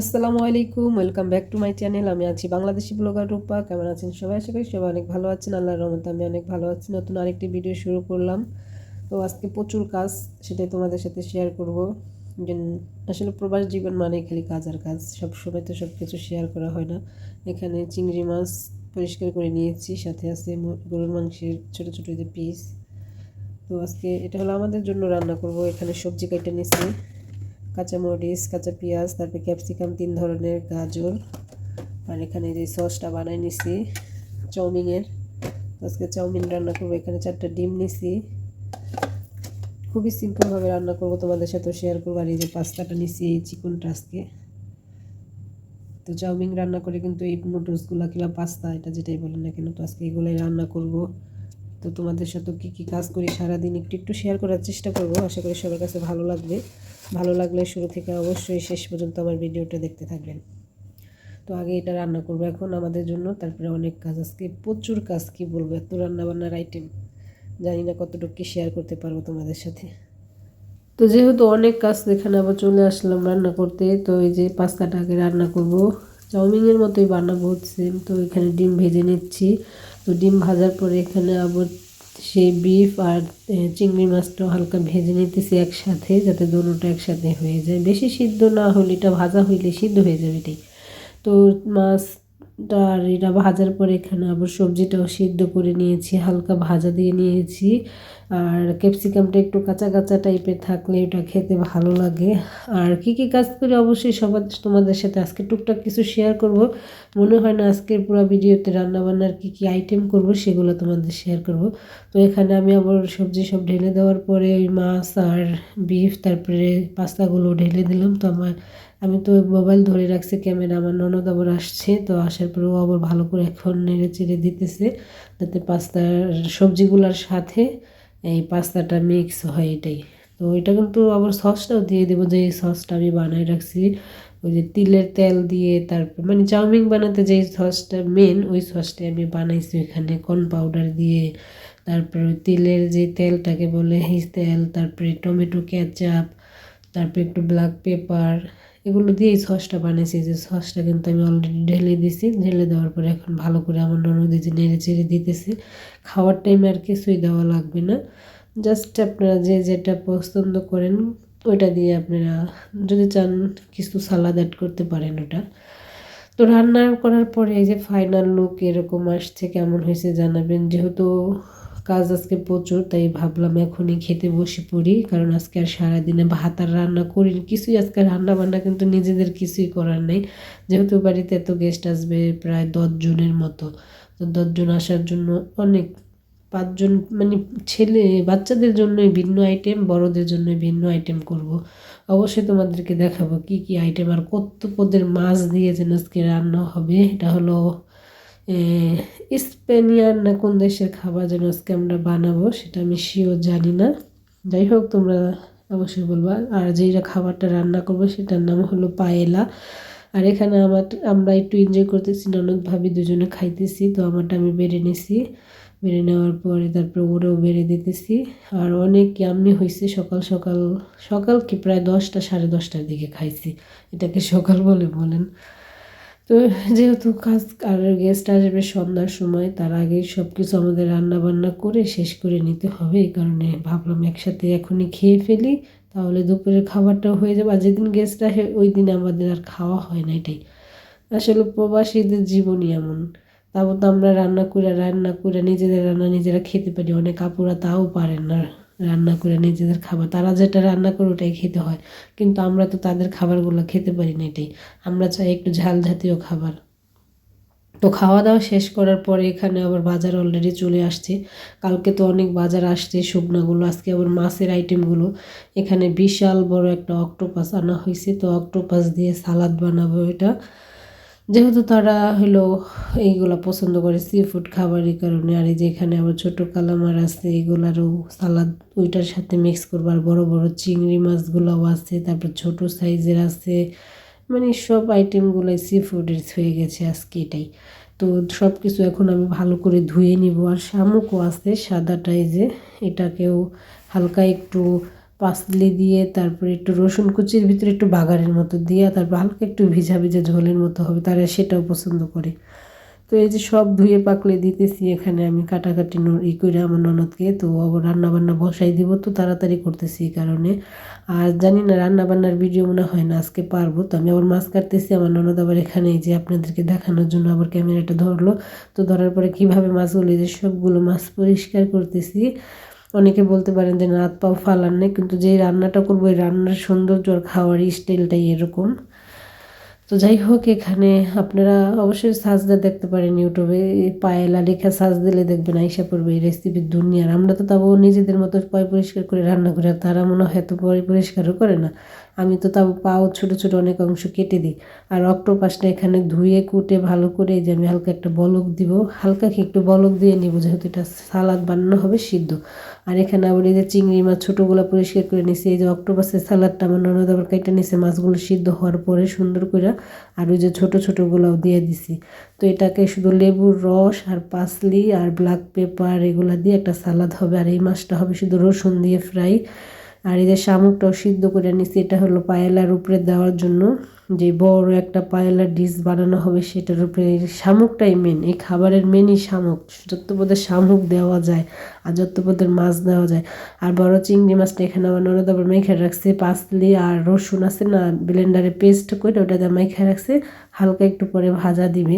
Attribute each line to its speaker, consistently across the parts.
Speaker 1: আসসালামু আলাইকুম, welcome back to my channel. আমি আছি বাংলাদেশি ব্লগার রূপা। কেমন আছেন সবাই? আশা করি সবাই অনেক ভালো আছেন। আল্লাহর রহমতে আমি অনেক ভালো আছি। নতুন আরেকটি ভিডিও শুরু করলাম। তো আজকে প্রচুর কাজ, সেটাই তোমাদের সাথে শেয়ার করব। আসলে প্রবাস জীবন মানে খালি কাজ আর কাজ। সব সময় তো সব কিছু শেয়ার করা হয় না। এখানে চিংড়ি মাছ পরিষ্কার করে নিয়েছি। সাথে আছে গরুর মাংসের ছোটো ছোটো যে পিস তো আজকে এটা হলো আমাদের জন্য রান্না করব। এখানে সবজি কেটে নিয়েছি। কাঁচামরিচ, কাঁচা পেঁয়াজ, তারপরে ক্যাপসিকাম, তিন ধরনের গাজর। আর এখানে যে সসটা বানাই নিছি, চাউমিনের। আজকে চাউমিন রান্না করব, এখানে চারটা ডিম নিছি। খুবই সিম্পলভাবে রান্না করব, তোমাদের সাথে শেয়ার করব। আর এই যে পাস্তাটা নিছি, এই চিকনটা আজকে। তো চাউমিন রান্না করে কিন্তু এই নুডলসগুলো কিংবা পাস্তা, এটা যেটাই বলেন না কেন, তো আজকে এগুলোই রান্না করব। তো তোমাদের সাথে কী কী কাজ করি সারাদিন একটু একটু শেয়ার করার চেষ্টা করব। আশা করি সবার কাছে ভালো লাগবে। ভালো লাগলে শুরু থেকে অবশ্যই শেষ পর্যন্ত আমার ভিডিওটা দেখতে থাকবেন। তো আগে এটা রান্না করব এখন আমাদের জন্য। তারপরে অনেক কাজ আজকে প্রচুর কাজ, কি বলব? এত রান্না বান্নার আইটেম জানি না কতটুকু কি শেয়ার করতে পারব তোমাদের সাথে। তো যেহেতু অনেক কাজ এখানে আবার চলে আসলাম রান্না করতে, তো এই যে পাস্তাটা আগে রান্না করব। চাউমিনের মতোই বানাবো সেম তো এখানে ডিম ভেজে নিচ্ছি। তো ডিম ভাজার পরে এখানে আবার সেই বিফ আর চিংড়ি মাছটাও হালকা ভেজে নিতেছি একসাথে, যাতে দোনোটা একসাথে হয়ে যায়। বেশি সিদ্ধ না হলে, এটা ভাজা হইলে সিদ্ধ হয়ে যাবে এটাই। তো মাছটা আর এটা ভাজার পরে এখানে আবার সবজিটাও সিদ্ধ করে নিয়েছি, হালকা ভাজা দিয়ে নিয়েছি। আর ক্যাপসিকামটা একটু কাঁচা কাঁচা টাইপের থাকলে ওটা খেতে ভালো লাগে। আর কি কি কাজ করি অবশ্যই সবার তোমাদের সাথে আজকে টুকটাক কিছু শেয়ার করব। মনে হয় না আজকের পুরো ভিডিওতে রান্নাবান্নার কি কি আইটেম করব সেগুলো তোমাদের শেয়ার করব। তো এখানে আমি আবার সবজি সব ঢেলে দেওয়ার পরে ওই মাছ আর বিফ তারপরে পাস্তাগুলো ঢেলে দিলাম। তো আমার আমি তো মোবাইল ধরে রাখছি ক্যামেরা আমার ননদ আবার আসছে, তো আসার পরে ও আবার ভালো করে এখন নেড়ে চেড়ে দিতেছে, যাতে পাস্তার সবজিগুলোর সাথে এই পাস্তাটা মিক্স হয় এটাই। তো এটা কিন্তু আবার সসটাও দিয়ে দেবো, যে সসটা আমি বানাই রাখছি। ওই যে তিলের তেল দিয়ে তারপর মানে চাউমিন বানাতে যেই সসটা মেন ওই সসটাই আমি বানাইছি ওইখানে কর্ন পাউডার দিয়ে। তারপরে ওই তিলের যে তেলটাকে বলে এই তেল, তারপরে টমেটো কেচাপ তারপরে একটু ব্ল্যাক পেপার এগুলো দিয়ে এই সসটা বানিয়েছি যে সসটা কিন্তু আমি অলরেডি ঢেলে দিছি। ঢেলে দেওয়ার পরে এখন ভালো করে আমার ননদি যে নেড়ে চেড়ে দিতেছে, খাওয়ার টাইমে আর কিছুই দেওয়া লাগবে না। জাস্ট আপনারা যে যেটা পছন্দ করেন, ওইটা দিয়ে আপনারা যদি চান কিছু সালাদ অ্যাড করতে পারেন ওটা। তো রান্না করার পরে এই যে ফাইনাল লুক এরকম আসছে, কেমন হয়েছে জানাবেন। যেহেতু কাজ আজকে প্রচুর, তাই ভাবলাম এখনই খেতে বসে পড়ি, কারণ আজকে আর সারাদিনে ভাত আর রান্না করিনি, কিছুই আজকে রান্না বান্না কিন্তু নিজেদের কিছুই করার নেই। যেহেতু বাড়িতে এত গেস্ট আসবে প্রায় দশজনের মতো, তো দশজন আসার জন্য অনেক পাঁচজন মানে ছেলে, বাচ্চাদের জন্যই ভিন্ন আইটেম বড়দের জন্য ভিন্ন আইটেম করব। অবশ্যই তোমাদেরকে দেখাবো কি কি আইটেম আর কত পদের মাছ দিয়ে যেন আজকে রান্না হবে, এটা হলো স্পেনিয়ার না কোন দেশের খাবার যেন আজকে আমরা বানাবো সেটা আমি শিওর জানি না। যাই হোক, তোমরা অবশ্যই বলবা। আর যেটা খাবারটা রান্না করব সেটার নাম হলো পায়েলা। আর এখানে আমার, আমরা একটু এনজয় করতেছি ননদ ভাবি দুজনে খাইতেছি, তো আমারটা আমি বেড়ে নিছি। বেড়ে নেওয়ার পরে তারপরে ওরাও বেড়ে দিতেছি। আর অনেক ইয়াম্মি হয়েছে সকাল সকাল সকাল কি প্রায় দশটা, সাড়ে দশটার দিকে খাইছি। এটাকে সকাল বলে বলেন। তো যেহেতু কাজ আর গেস্ট আসবে সন্ধ্যার সময়, তার আগেই সব কিছু আমাদের রান্না বান্না করে শেষ করে নিতে হবে। এই কারণে ভাবলাম একসাথে এখনই খেয়ে ফেলি, তাহলে দুপুরের খাবারটাও হয়ে যাবে। আর যেদিন গেস্ট আসে, ওই দিন আমাদের আর খাওয়া হয় না এটাই। আসলে প্রবাসীদের জীবনই এমন। তারপর তো আমরা রান্না করে রান্না করে নিজেদের রান্না নিজেরা খেতে পারি, অনেক আপুরা তাও পারেন না। রান্না করে, নিজেদের খাবার। তারা যেটা রান্না করে ওটাই খেতে হয়। কিন্তু আমরা তো তাদের খাবারগুলো খেতে পারি না এটাই। আমরা চাই একটু ঝাল জাতীয় খাবার। তো খাওয়া দাওয়া শেষ করার পরে এখানে আবার বাজার অলরেডি চলে আসছে। কালকে তো অনেক বাজার আসছে, শুকনাগুলো, আজকে আবার মাছের আইটেমগুলো এখানে বিশাল বড় একটা অক্টোপাস আনা হয়েছে। তো অক্টোপাস দিয়ে সালাদ বানাবো এটা। যেহেতু তারা হলো এইগুলো পছন্দ করে সি ফুড খাবারের কারণে, আর এই যে এখানে আবার ছোটো কালামার আছে, এগুলারও সালাদ ওইটার সাথে মিক্স করব। আর বড়ো বড়ো চিংড়ি মাছগুলোও আছে, তারপর ছোট সাইজের আছে। মানে সব আইটেমগুলোই সি ফুডের হয়ে গেছে আজকে এটাই। তো সব কিছু এখন আমি ভালো করে ধুয়ে নিব। আর শামুকও আছে সাদাটাই যে এটাকেও হালকা একটু পাসলি দিয়ে, তারপরে একটু রসুন কুচির ভিতরে একটু বাগারের মতো দিয়ে, তারপর হালকা একটু ভিজা ভিজা ঝোলের মতো হবে, তারা সেটাও পছন্দ করে। তো এই যে সব ধুয়ে পাকলে দিতেছি, এখানে আমি কাটাকাটি ই করে আমার ননদকে, তো রান্না বান্না বসাই দিব, তো তাড়াতাড়ি করতেছি এই কারণে। আর জানি না রান্না বান্নার ভিডিও মনে হয় না আজকে পারব, তো আমি আবার মাছ কাটতেছি, আমার ননদ আবার এখানে এই যে আপনাদেরকে দেখানোর জন্য আবার ক্যামেরাটা ধরলো। তো ধরার পরে কীভাবে মাছগুলো এই যে সবগুলো মাছ পরিষ্কার করতেছি। অনেকে বলতে পারেন যে হাত পাও ফালান নেই, কিন্তু যেই রান্নাটা করব, ওই রান্নার সৌন্দর্য আর খাওয়ার স্টাইলটাই এরকম। তো যাই হোক, এখানে আপনারা অবশ্যই সাজদা দেখতে পারেন ইউটিউবে। পায়েলা লেখা সাজ দিলে দেখবেন আইসা পড়বে এই রেসিপির দুনিয়ার আমরা তো তাও নিজেদের মতো পয় পরিষ্কার করে রান্না করি, আর তারা মনে হয় তো পয় পরিষ্কারও করে না। আমি তো তাও পাও ছোটো ছোটো অনেক অংশ কেটে দিই। আর অক্টোপাসটা এখানে ধুয়ে, কুটে, ভালো করে যে আমি হালকা একটা বলক দিব। হালকা কি একটু বলক দিয়ে নিব, যেহেতু এটা সালাদ বানানো হবে সিদ্ধ। আর এখানে আবার এই যে চিংড়ি মাছ ছোটোগুলো পরিষ্কার করে নিছি। এই যে অক্টোপাসের সালাদটা আমার ননদ আবার কেটে নিছে, মাছগুলো সিদ্ধ হওয়ার পরে সুন্দর করে আর ওই যে ছোটো ছোটোগুলোও দিয়ে দিছি। তো এটাকে শুধু লেবুর রস আর পাসলি আর ব্ল্যাক পেপার এগুলো দিয়ে একটা সালাদ হবে। আর এই মাছটা হবে শুধু রসুন দিয়ে ফ্রাই আর এই যে শামুকটাও সিদ্ধ করে নিছি, এটা হলো পায়েলার উপরে দেওয়ার জন্য। যে বড় একটা পায়েলার ডিশ বানানো হবে, সেটার উপরে শামুকটাই মেন এই খাবারের মেনই শামুক। যত্তপদের শামুক দেওয়া যায় আর যত্তপদের মাছ দেওয়া যায়। আর বড় চিংড়ি মাছটা এখানে ননদ আবার মেখে রাখছে পাসলি আর রসুন আছে না ব্লেন্ডারে পেস্ট করে ওটাতে মেখে রাখছে, হালকা একটু পরে ভাজা দিবে।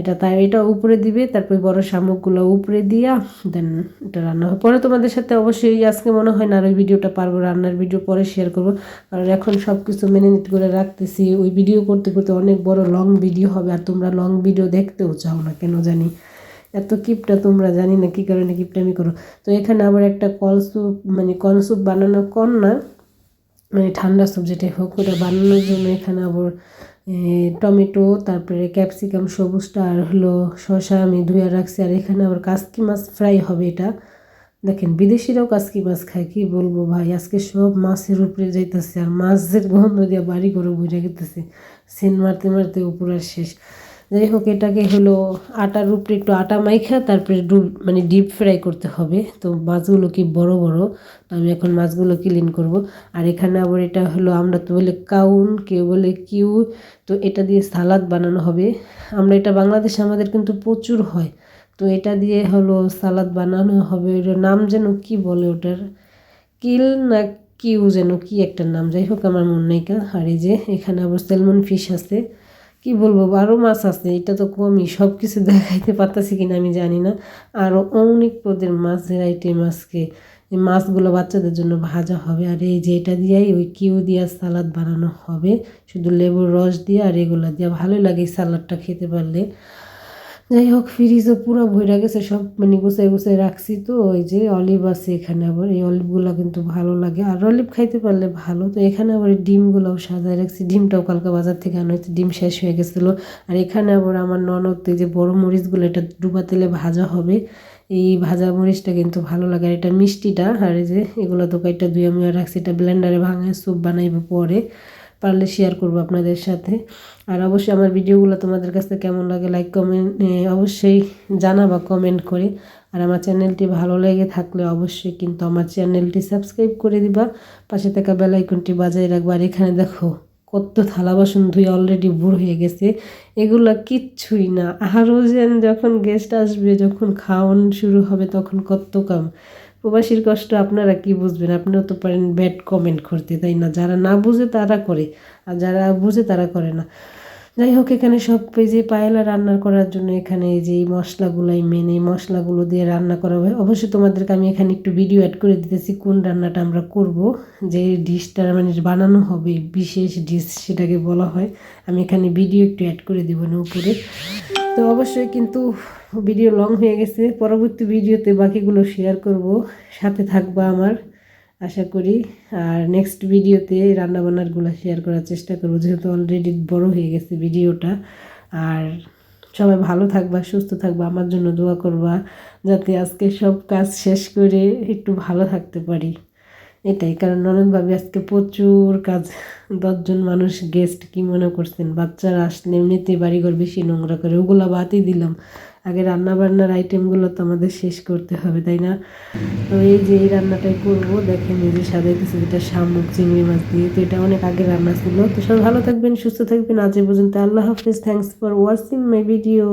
Speaker 1: এটা তাই, এটা উপরে দিবে, তারপরে বড় শামুকগুলো উপরে দিয়া দেন এটা রান্না হবে। পরে তোমাদের সাথে অবশ্যই আজকে মনে হয় না আর ওই ভিডিওটা পারব, রান্নার ভিডিও পরে শেয়ার করব। কারণ এখন সব কিছু নিতে করে রাখতেছি। ওই ভিডিও করতে করতে অনেক বড় লং ভিডিও হবে আর তোমরা লং ভিডিও দেখতেও চাও না, কেন জানি? এত কিপটা তোমরা জানি না কী কারণে কিপটামি করো। তো এখানে আবার একটা কল স্যুপ মানে কর্ন স্যুপ বানানো কর না মানে ঠান্ডা স্যুপ যেটাই হোক, ওটা বানানোর জন্য এখানে আবার টমেটো, তারপরে ক্যাপসিকাম সবুজটা আর হলো শসা আমি ধুয়ে রাখছি। আর এখানে আবার কাসকি মাছ ফ্রাই হবে এটা। দেখেন, বিদেশিরাও কাসকি মাছ খায়, কি বলব ভাই? আজকে সব মাছের উপরে যাইতেছে, আর মাছের গন্ধ দিয়ে বাড়ি করে বুঝে গেতেছে। সেন মারতে মারতে উপর আর শেষ। যাই হোক এটাকে হলো আটার উপরে একটু আটা মাইখা, তারপরে ডুব মানে ডিপ ফ্রাই করতে হবে। তো মাছগুলো কি বড় বড়, তো আমি এখন মাছগুলো ক্লিন করব। আর এখানে আবার এটা হলো, আমরা তো বলে কাউন, কেউ বলে কিউ, তো এটা দিয়ে সালাদ বানানো হবে। আমরা এটা বাংলাদেশে আমাদের কিন্তু প্রচুর হয়। তো এটা দিয়ে হলো সালাদ বানানো হবে ওটার নাম যেন কি বলে ওটার? কিল না কিউ যেন, কি একটা নাম? যাই হোক আমার মনে নেই কা আর এই যে এখানে আবার সেলমন ফিশ আছে। কি বলব আরও মাছ আছে, এটা তো কমই সব কিছু দেখাইতে পারতেছি কিনা আমি জানি না। আরও অনেক পদের মাছের আইটেম আজকে, এই মাছগুলো বাচ্চাদের জন্য ভাজা হবে, আর এই যে এটা দিয়েই, ওই কিউ দিয়া সালাদ বানানো হবে। শুধু লেবুর রস দিয়ে আর এগুলো দিয়ে, ভালোই লাগে সালাদটা খেতে পারলে। যাই হোক ফ্রিজও পুরো ভইরা গেছে, সব মানে গুছাই গুছাই রাখছি তো, ওই যে অলিভ আছে এখানে আবার, এই অলিভগুলো কিন্তু ভালো লাগে। আর অলিভ খাইতে পারলে ভালো, তো এখানে আবার ডিমগুলোও সাজায় রাখছি, ডিমটাও কালকে বাজার থেকে আনা হয়েছে, ডিম শেষ হয়ে গেছিল। আর এখানে আবার আমার ননদ যে বড় মরিচগুলো, এটা ডুবা তেলে ভাজা হবে, এই ভাজা মরিচটা কিন্তু ভালো লাগে। আর এটা মিষ্টিটা, আর এই যে এগুলো তো কয়েকটা দুই আমি রাখছি, এটা ব্লেন্ডারে ভাঙায় স্যুপ বানাইবো পরে। পারলে শেয়ার করব আপনাদের সাথে। আর অবশ্যই আমার ভিডিওগুলো তোমাদের কাছে কেমন লাগে লাইক কমেন্ট অবশ্যই জানাবা কমেন্ট করে। আর আমার চ্যানেলটি ভালো লেগে থাকলে অবশ্যই কিন্তু আমার চ্যানেলটি সাবস্ক্রাইব করে দিবা। পাশে থাকা বেল আইকনটি বাজায় রাখবা। আর এখানে দেখো, কত থালা বাসন ধুয়ে অলরেডি বুড়ো হয়ে গেছে। এগুলো কিচ্ছুই না। আরও যেন যখন গেস্ট আসবে, যখন খাওয়ান শুরু হবে, তখন কত কাম। প্রবাসীর কষ্ট আপনারা কি বুঝবেন? আপনিও তো পারেন ব্যাড কমেন্ট করতে, তাই না? যারা না বুঝে তারা করে, আর যারা বুঝে তারা করে না। যাই হোক, এখানে সব যে পায়েলা রান্না করার জন্য এখানে যে এই মশলাগুলাই মেন মশলাগুলো দিয়ে রান্না করা হয়। অবশ্যই তোমাদেরকে আমি এখানে একটু ভিডিও অ্যাড করে দিতেছি, কোন রান্নাটা আমরা করব, যে ডিশটা মানে বানানো হবে, বিশেষ ডিশ সেটাকে বলা হয়। আমি এখানে ভিডিও একটু অ্যাড করে দেবো না উপরে। তো অবশ্যই কিন্তু ভিডিও লং হয়ে গেছে। পরবর্তী ভিডিওতে বাকিগুলো শেয়ার করব। সাথে থাকবা আমার, আশা করি। আর নেক্সট ভিডিওতে রান্নাবান্নারগুলো শেয়ার করার চেষ্টা করব, যেহেতু অলরেডি বড় হয়ে গেছে ভিডিওটা। আর সবাই ভালো থাকবা, সুস্থ থাকবা, আমার জন্য দোয়া করবা, যাতে আজকে সব কাজ শেষ করে একটু ভালো থাকতে পারি। এটাই, কারণ ননদ ভাবি আজকে প্রচুর কাজ, দশজন মানুষ গেস্ট কি মনে করছেন? বাচ্চারা আসলে এমনিতে বাড়িঘর বেশি নোংরা করে, ওগুলা বাদই দিলাম। আগে রান্না বান্নার আইটেমগুলো তো আমাদের শেষ করতে হবে, তাই না? তো এই যে এই রান্নাটাই করব, দেখেন এই যে সাজাইতেছে যেটা শামুক, চিংড়ি মাছ দিয়ে, তো এটা অনেক আগে রান্না ছিল। তো সবাই ভালো থাকবেন, সুস্থ থাকবেন। আজ পর্যন্ত আল্লাহ হাফিজ। Thanks for watching my video